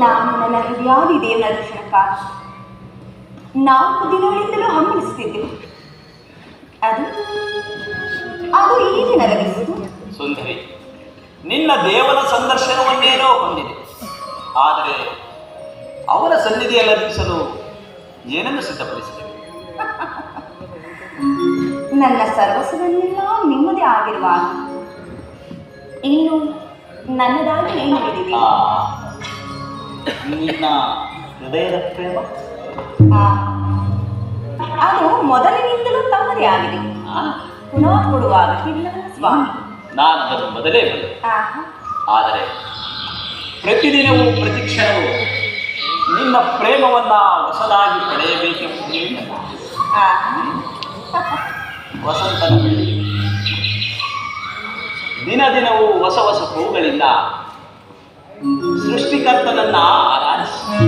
ನಾನು ನನ್ನ ಹೃದಯಾದಿ ದೇವರ ದರ್ಶನಕ್ಕಾಗಿ ನಾಲ್ಕು ದಿನಗಳಿಂದಲೂ ಹಂಬಲಿಸುತ್ತಿದ್ದೆವು ಅದು ಅದು ಈಗಿನ ಲಭಿಸಿತು ಸುಂದರಿ. ನಿನ್ನ ದೇವನ ಸಂದರ್ಶನವನ್ನೇನೋ ಹೊಂದಿದೆ. ಆದರೆ ಅವನ ಸನ್ನಿಧಿಯಲ್ಲಿ ಅರ್ಪಿಸಲು ಏನನ್ನು ಸಿದ್ಧಪಡಿಸಿದೆ? ನನ್ನ ಸರ್ವಸ್ವನ್ನೆಲ್ಲ ನಿಮ್ಮದೇ ಆಗಿರುವಾಗ ಇನ್ನು ನನ್ನದಾಗಿ ಏನು ನಿನ್ನ ಹೃದಯದ ಪ್ರೇಮ? ಅದು ಮೊದಲಿನಿಂದಲೂ ತಮ್ಮದೇ ಆಗಿದೆ. ಪುನಃ ಕೊಡುವಾಗ ಸ್ವಾಮಿ. ನಾನು ಅದನ್ನು ಮೊದಲೇ ಬಂದೆ. ಆದರೆ ಪ್ರತಿದಿನವೂ ಪ್ರತಿ ಕ್ಷಣವೂ ನಿನ್ನ ಪ್ರೇಮವನ್ನ ಹೊಸದಾಗಿ ಪಡೆಯಬೇಕೆಂಬ ವಸಂತ ದಿನ ದಿನವೂ ಹೊಸ ಹೊಸ ಹೂಗಳಿಂದ ಸೃಷ್ಟಿಕರ್ತನನ್ನ ಆರಾಧಿಸಿ.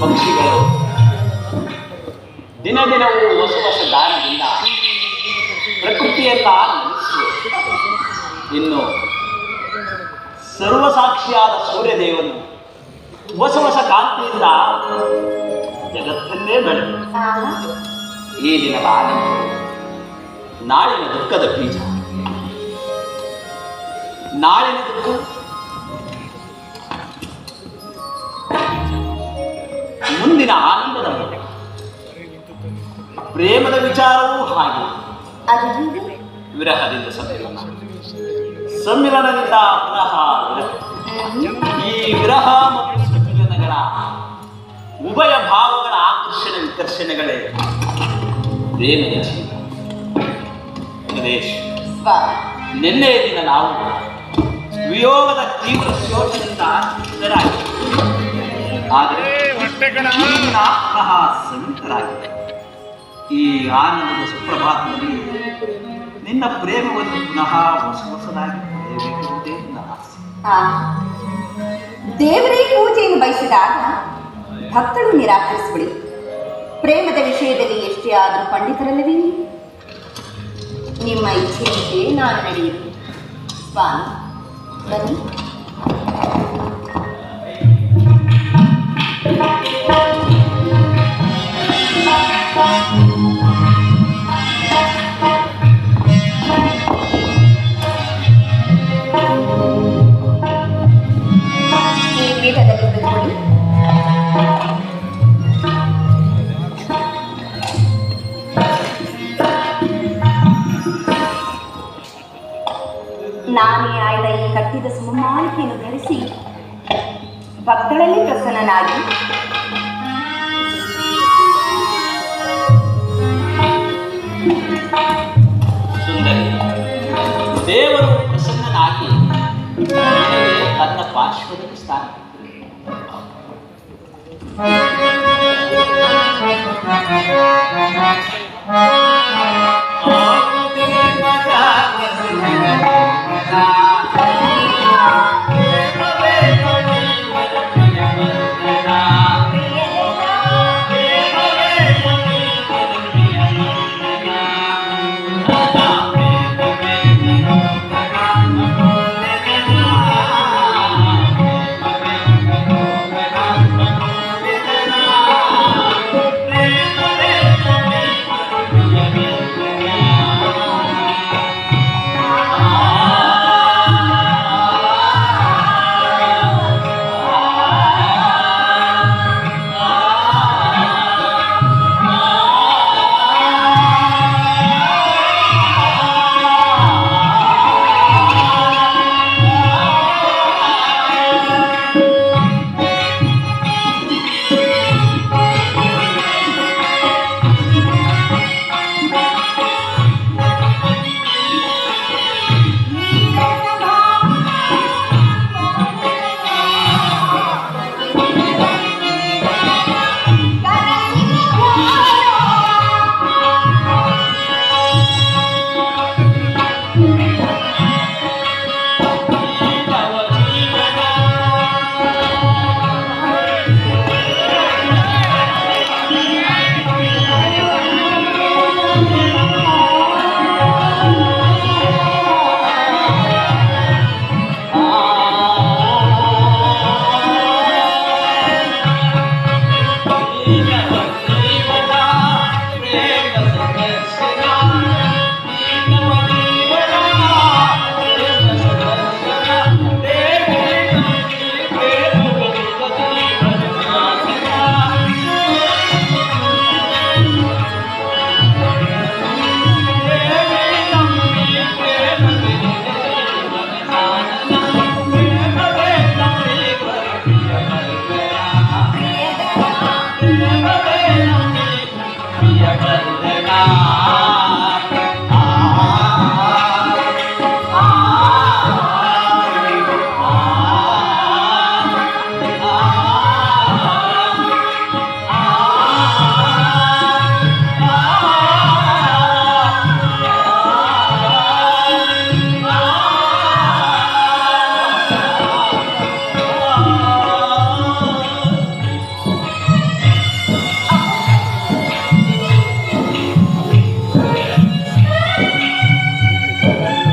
ಪಕ್ಷಿಗಳು ದಿನ ದಿನವೂ ಹೊಸ ಹೊಸ ದಾನದಿಂದ ಪ್ರಕೃತಿಯನ್ನ ಇನ್ನು ಸರ್ವಸಾಕ್ಷಿಯಾದ ಸೂರ್ಯದೇವನು ಹೊಸ ಹೊಸ ಕಾಂತಿಯಿಂದ ಜಗತ್ತನ್ನೇ ಬೆಳೆ ಈ ದಿನದ ಆನಂದ ನಾಳಿನ ದುಃಖದ ಬೀಜ. ನಾಳಿನ ದುಃಖ? ಮುಂದಿನ ಆನಂದದ ಪ್ರೇಮದ ವಿಚಾರವೂ ಹಾಗೆ. ವಿರಹದಿಂದ ಸಮ್ಮಿಲನ ಸಮ್ಮಿಲನದಿಂದ ಪುನಃ. ಈ ವಿರಹ ಮತ್ತು ಸಮ್ಮಿಲನಗಳ ಉಭಯ ಭಾವಗಳ ಆಕರ್ಷಣೆ ವಿಕರ್ಷಣೆಗಳೇ. ಪ್ರೇಮದ ಜೀವ. ಗಣೇಶ್ ನಿನ್ನೆ ದಿನ ನಾವು ವಿಯೋಗದ ತೀವ್ರ ಶೋಕದಿಂದ ಆದರೆ ಪುನಃ ಸಂತರಾಗಿದೆ ಈ ಆನಂದದ ಸುಪ್ರಭಾತದಲ್ಲಿ ನಿನ್ನ ಪ್ರೇಮವನ್ನು ಪುನಃ ಹೊಸ ಹೊಸದಾಗಿ ದೇವರೇ ಪೂಜೆಯನ್ನು ಬಯಸಿದಾಗ ಭಕ್ತರು ನಿರಾಕರಿಸಿಬಿಡಿ. ಪ್ರೇಮದ ವಿಷಯದಲ್ಲಿ ಎಷ್ಟೇ ಆದರೂ ಪಂಡಿತರಲ್ಲವೇ ನಿಮ್ಮ ಇಚ್ಛೆಯಂತೆ ನಾನು ನಡೆಯುವುದು ಸ್ವಾಮಿ, ಬನ್ನಿ. ನಾನೇ ಆಯ್ದ ಈ ಕಟ್ಟಿದ ಸುಮಾಲಿಕೆಯನ್ನು ಧರಿಸಿ ಭಕ್ತರಲ್ಲಿ ಪ್ರಸನ್ನನಾಗಿ. ದೇವರು ಪ್ರಸನ್ನನಾಗಿ ನಿನಗೆ ತನ್ನ ಪಾರ್ಶ್ವದಲ್ಲಿ ಸ್ಥಾನ Yeah.